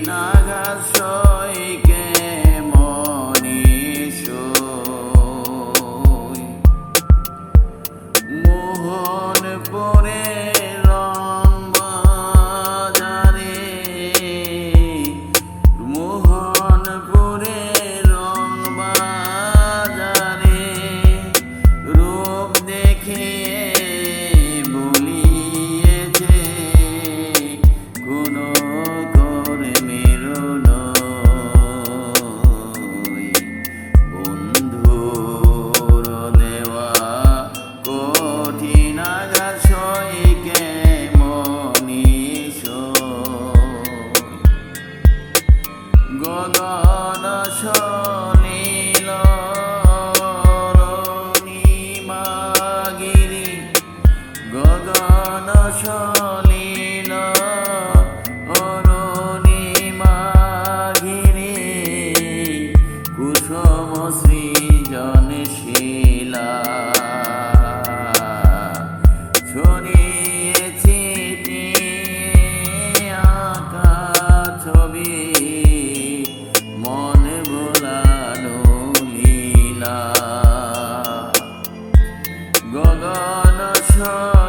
নাগাশয়কে সলিল অরুণিমাগিরি কুসুম সৃজন শিলা। ছড়িয়েছি আঁকা ছবি মনে ভোলানো লীলা। গগন সলিল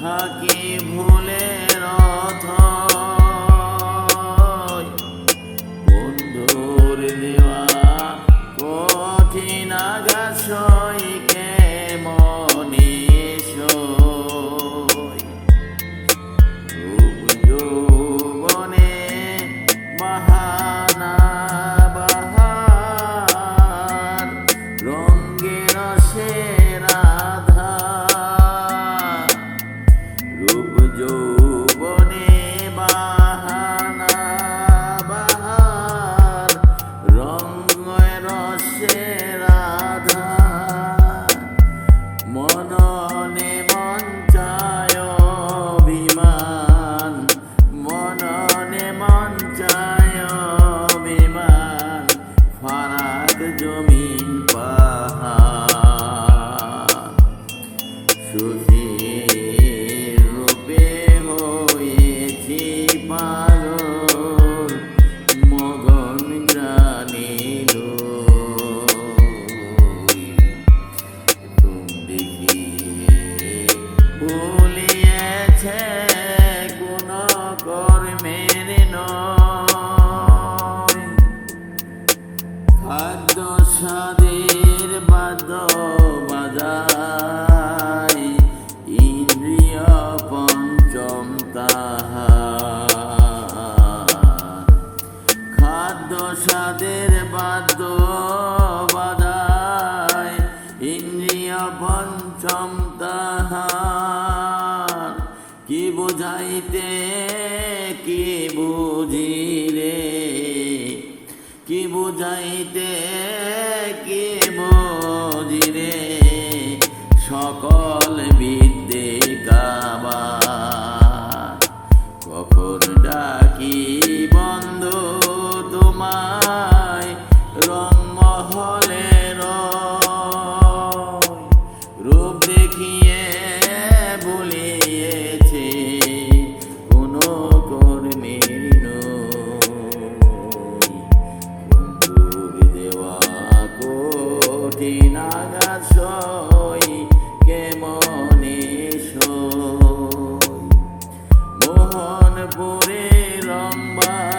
থাকি ভুলে রথ। বন্ধুর দেওয়া কঠিন আঘাত সইকে মনীষ রূপ যৌবনে বাহানা রূপ ভুলিয়েছে কোন কর্মের খাদ্য স্বাদের বাদ্য বাজায় ইন্দ্রিয় পঞ্চম খাদ্য স্বাদের বাদ্য বাজায় ইন্দ্রিয় পঞ্চম তাহার কি বুঝাইতে কি বুঝিরে কি বুঝাইতে ভুলিয়েছে কোনো কর্মীর নুব দেওয়া কঠিন আগাশই কেমন মোহনপুরে লম্বা